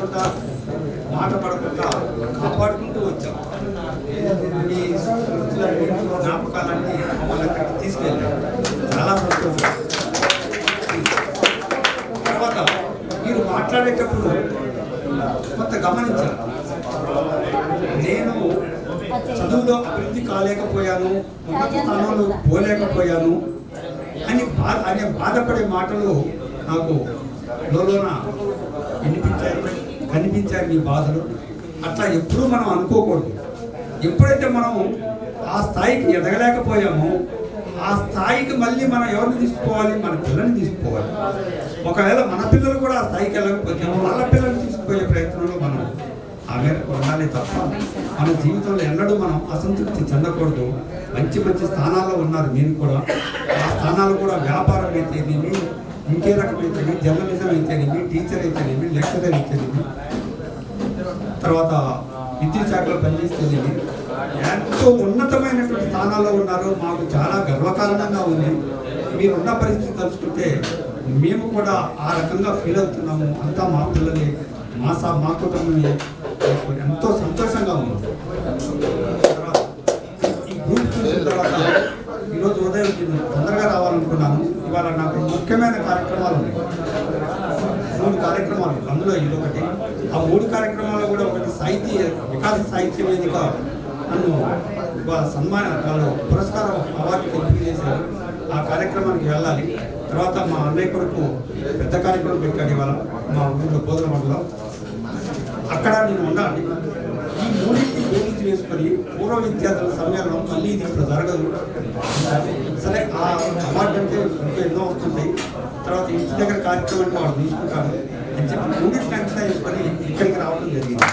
పడకుండా మాట పడకుండా కాపాడుకుంటూ వచ్చాం. ఈ స్మృతులన్నీ జ్ఞాపకాలన్నీ మమ్మల్ని అక్కడికి తీసుకెళ్ళాం. చాలా సంతోషం. తర్వాత మీరు మాట్లాడేటప్పుడు కొంత గమనించారు నేను చదువులో అభివృద్ధి కాలేకపోయాను ఉన్నత స్థానంలో పోలేకపోయాను అని బాధ అనే బాధపడే మాటలు నాకు లోలోన కనిపించాయి మీ బాధలు? అట్లా ఎప్పుడూ మనం అనుకోకూడదు. ఎప్పుడైతే మనం ఆ స్థాయికి ఎదగలేకపోయామో ఆ స్థాయికి మళ్ళీ మనం ఎవరిని తీసుకోవాలి మన పిల్లల్ని తీసుకోవాలి ఒకవేళ మన పిల్లలు కూడా ఆ స్థాయికి వెళ్ళకపోతే వాళ్ళ పిల్లల్ని తీసుకుపోయే ప్రయత్నంలో మనం ఆ మేరకు ఉండాలి తప్ప మన జీవితంలో ఎన్నడూ మనం అసంతృప్తి చెందకూడదు. మంచి మంచి స్థానాల్లో ఉన్నారు మీరు కూడా. ఆ స్థానాలు కూడా వ్యాపారం అయితేనేమి ఇంకే రకమైతేనేమి జర్నలిజం అయితేనేమి టీచర్ అయితేనేమి లెక్చరర్ అయితేనేమి తర్వాత విద్యుత్ శాఖలో పనిచేస్తేనేమి ఎంతో ఉన్నతమైనటువంటి స్థానాల్లో ఉన్నారు మాకు చాలా గర్వకారణంగా ఉంది. మీరున్న పరిస్థితి తలుచుకుంటే మేము కూడా ఆ రకంగా ఫీల్ అవుతున్నాము. అంతా మా పిల్లలే మా సా మా కుటుంబమే. ఎంతో సంతోషంగా ఉంది. ఈ గ్రూప్ చూసిన తర్వాత ఈరోజు ఉదయం నేను తొందరగా రావాలనుకున్నాను. ఇవాళ నాకు ముఖ్యమైన కార్యక్రమాలు ఉన్నాయి. మూడు కార్యక్రమాలు అందులో ఇది ఒకటి ఆ మూడు కార్యక్రమాలు కూడా ఒకటి సాహిత్య వికాస సాహిత్య వేదిక నన్ను వాళ్ళ సన్మాన వాళ్ళు పురస్కారం అవార్డు ఎంపిక చేశారు. ఆ కార్యక్రమానికి వెళ్ళాలి. తర్వాత మా అన్నయ్య కొడుకు పెద్ద కార్యక్రమం పెట్టాడు ఇవాళ మా ఊళ్ళో బోధన మండలం. అక్కడ నేను ఉండాలి ఈ మూడింటి బేరీజ్ వేసుకొని పూర్వ విద్యార్థుల సమయంలో మళ్ళీ ఇది ఇప్పుడు జరగదు. సరే ఆ అవార్డు అంటే ఇంకా ఎన్నో వస్తుంటాయి. తర్వాత ఇంటి దగ్గర కార్యక్రమాన్ని వాడు తీసుకుంటారు అని చెప్పి మూడింటిని అంచనా వేసుకొని ఇక్కడికి రావడం జరిగింది.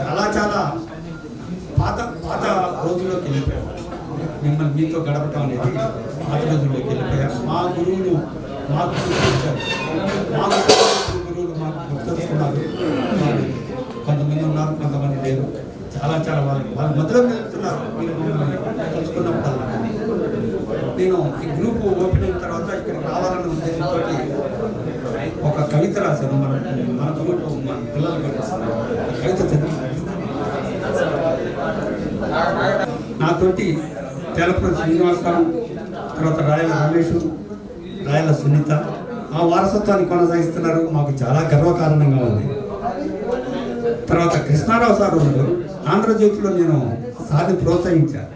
చాలా చాలా పాత పాత రోజుల్లోకి వెళ్ళిపోయాం. మిమ్మల్ని మీతో గడపటం అనేది పాత రోజుల్లోకి వెళ్ళిపోయాం. మా గురువులు మాకు గుర్తించారు మా మాకు కొంతమంది ఉన్నారు కొంతమంది లేరు. చాలా చాలా వాళ్ళు వాళ్ళ మధ్యలో వెళ్తున్నారు మీరు నేను ఈ గ్రూప్ ఓపెన్ అయిన తర్వాత ఇక్కడ రావాలన్న ఉద్దేశంతో ఒక కవిత రాశాను. మన మన గ్రూప్ మన పిల్లలు కవిత నాతోటి తెలపూరి శ్రీనివాసరావు తర్వాత రాయల రమేష్ రాయల సునీత ఆ వారసత్వాన్ని కొనసాగిస్తున్నారు. మాకు చాలా గర్వకారణంగా ఉంది. తర్వాత కృష్ణారావు సార్ ఉన్నారు. ఆంధ్రజ్యోతిలో నేను సార్ని ప్రోత్సహించాను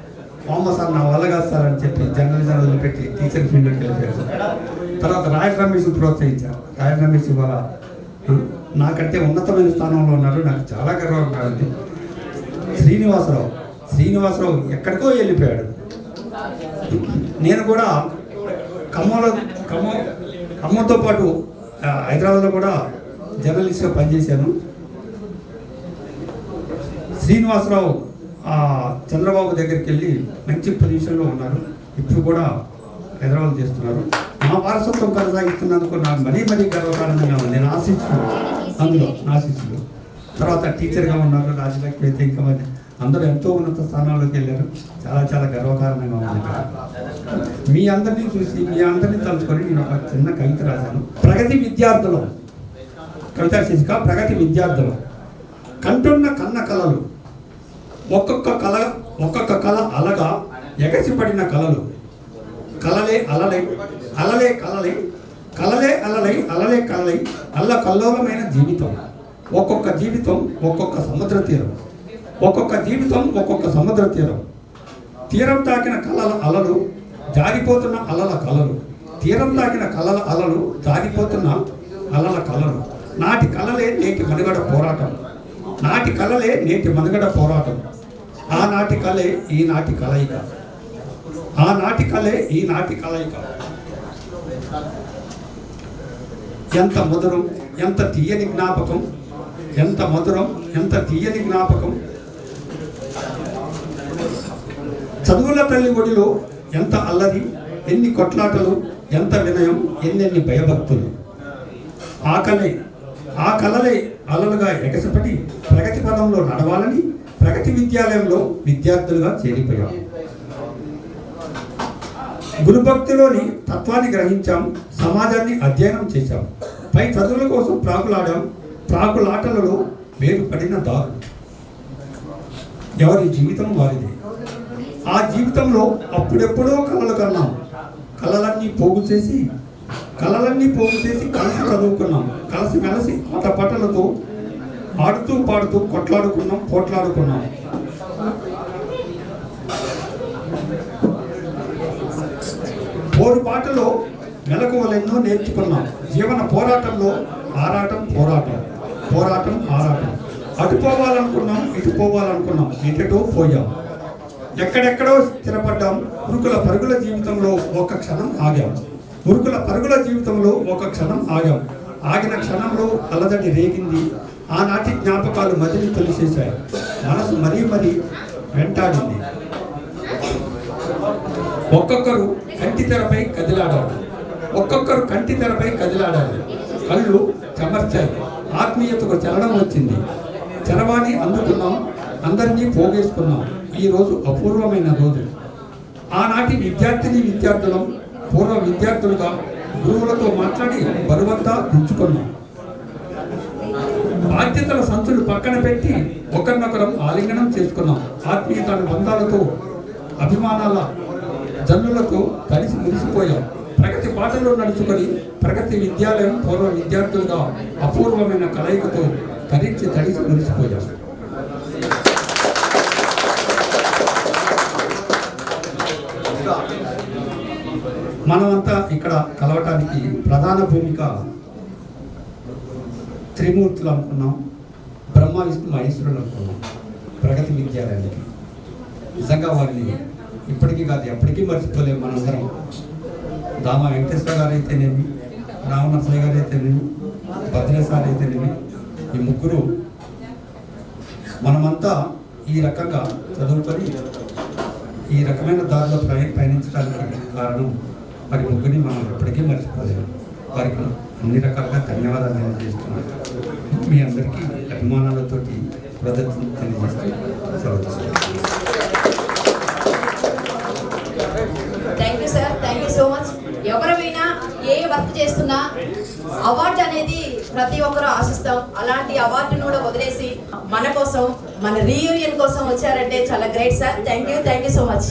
మామ సార్ నా వల్ల కాదు సార్ అని చెప్పి జర్నలిజం వదిలిపెట్టి టీచర్ ఫీల్డ్కి వెళ్ళిపోయారు. తర్వాత రాయల్ రమేష్ ప్రోత్సహించారు రాయల్ రమేష్ ఇవాళ నాకంటే ఉన్నతమైన స్థానంలో ఉన్నారు. నాకు చాలా గర్వంగా ఉంది. శ్రీనివాసరావు శ్రీనివాసరావు ఎక్కడికో వెళ్ళిపోయాడు. నేను కూడా ఖమ్మంలో ఖమ్మం అమ్మతో పాటు హైదరాబాద్లో కూడా జర్నలిస్ట్గా పనిచేశాను. శ్రీనివాసరావు చంద్రబాబు దగ్గరికి వెళ్ళి మంచి పొజిషన్లో ఉన్నారు. ఇప్పుడు కూడా హైదరాబాద్ చేస్తున్నారు. నా వారసత్వం కొనసాగిస్తున్నందుకు నాకు మరీ మరీ గర్వకారణంగా ఉంది. నేను ఆశిస్తున్నాను అందులో నా శిష్యులు తర్వాత టీచర్గా ఉన్నారు. రాజలక్ష్మి అయితే ఇంకా మరి అందరూ ఎంతో ఉన్నత స్థానాల్లోకి వెళ్ళారు. చాలా చాలా గర్వకారణంగా ఉంది మీ అందరినీ చూసి మీ అందరినీ తలుచుకొని నేను ఒక చిన్న కవిత రాశాను. ప్రగతి విద్యార్థులు. కవిత శిశిక ప్రగతి విద్యార్థులు. కంటున్న కన్న కళలు. ఒక్కొక్క కళ ఒక్కొక్క కళ అలగా ఎగసిపడిన కళలు. కలలే అలలై అలలే కలలై కలలే అలలై అలలే కలలై అల్ల కల్లోలమైన జీవితం. ఒక్కొక్క జీవితం ఒక్కొక్క సముద్ర తీరం ఒక్కొక్క జీవితం ఒక్కొక్క సముద్ర తీరం. తీరం తాకిన కలల అలలు జారిపోతున్న అలల కలలు. తీరం తాకిన కలల అలలు జారిపోతున్న అలల కలలు. నాటి కలలే నేటి మనుగడ పోరాటం. నాటి కలలే నేటి మనుగడ పోరాటం. ఆనాటి కలే ఈనాటి కలయిక. ఆనాటి కలే ఈనాటి కలయిక. ఎంత మధురం ఎంత తీయని జ్ఞాపకం ఎంత మధురం ఎంత తీయని జ్ఞాపకం చదువుల తల్లి గుడిలో ఎంత అల్లరి ఎన్ని కొట్లాటలు ఎంత వినయం ఎన్నెన్ని భయభక్తులు. ఆ కలే ఆ కలలే అలలుగా ఎగసపడి ప్రగతి పదంలో నడవాలని ప్రగతి విద్యాలయంలో విద్యార్థులుగా చేరిపోయాం. గురుభక్తిలోని తత్వాన్ని గ్రహించాం సమాజాన్ని అధ్యయనం చేశాం. పై చదువుల కోసం ప్రాకులాడాం ప్రాకులాటలలో వేరుపడిన దారులు. ఎవరి జీవితం వారిదే? ఆ జీవితంలో అప్పుడెప్పుడో కళలు కన్నాం. కలలన్నీ పోగు చేసి కలలన్నీ పోగు చేసి కలిసి చదువుకున్నాం. కలిసి మెలిసి ఆటపాటలతో ఆడుతూ పాడుతూ కొట్లాడుకున్నాం పోట్లాడుకున్నాం. పోరుపాటలో మెలకువలెన్నో నేర్చుకున్నాం. జీవన పోరాటంలో ఆరాటం పోరాటం. పోరాటం ఆరాటం. అటు పోవాలనుకున్నాం ఇటు పోవాలనుకున్నాం. ఎటటో పోయాం. ఎక్కడెక్కడో స్థిరపడ్డాం. ఉరుకుల పరుగుల జీవితంలో ఒక క్షణం ఆగాం. ఉరుకుల పరుగుల జీవితంలో ఒక క్షణం ఆగాం. ఆగిన క్షణంలో అలజడి రేగింది. ఆనాటి జ్ఞాపకాలు మదిలి తొలిసేశాయి. మనసు మరీ మరీ వెంటాడింది. ఒక్కొక్కరు కంటి తెరపై కదిలాడారు. ఒక్కొక్కరు కంటి తెరపై కదిలాడారు. కళ్ళు చెమర్చాయి. ఆత్మీయతకు చలనం వచ్చింది. చరవాణి అందుకున్నాం. అందరినీ పోగేసుకున్నాం. ఈ రోజు అపూర్వమైన రోజు. ఆనాటి విద్యార్థిని విద్యార్థులం పూర్వ విద్యార్థులుగా గురువులతో మాట్లాడి బరువంతా దించుకున్నాం బాధ్యతల సంచులు పక్కన పెట్టి ఒకరినొకరం ఆలింగనం చేసుకున్నాం. ఆత్మీయత బంధాలతో అభిమానాల జన్నులతో కలిసి మురిసిపోయాం ప్రగతి పాటల్లో నడుచుకొని ప్రగతి విద్యాలయం పూర్వ విద్యార్థులుగా అపూర్వమైన కలయికతో తరించి తడిసి మురిసిపోయాం. మనమంతా ఇక్కడ కలవటానికి ప్రధాన భూమిక త్రిమూర్తులు అనుకున్నాం బ్రహ్మ విష్ణు మహేశ్వరులు అనుకున్నాం ప్రగతి విద్యాలయానికి. నిజంగా వారిని ఇప్పటికీ కాదు ఎప్పటికీ మర్చిపోలేము మనందరం. దామ వెంకటేశ్వర గారు అయితేనేమి రామనరసయ్య గారు అయితేనేమి భద్రేశ్వర అయితేనేమి ఈ ముగ్గురు మనమంతా ఈ రకంగా చదువుకొని ఈ రకమైన దారిలో ప్రయ పయనించడానికి కారణం వారి ముగ్గురిని మనం ఎప్పటికీ మర్చిపోలేము. వారికి అన్ని రకాలుగా ధన్యవాదాలు తెలియజేస్తున్నాను. మీ అందరికీ అభిమానాలతోటి కృతజ్ఞతలు తెలియజేస్తూ సెలవు thank you sir thank you so much ఎవరైనా ఏ వర్క్ చేస్తున్నా అవార్డు అనేది ప్రతి ఒక్కరూ ఆశిస్తాం. అలాంటి అవార్డును కూడా వదిలేసి మన కోసం మన రీయూనియన్ కోసం వచ్చారంటే చాలా great sir thank you thank you so much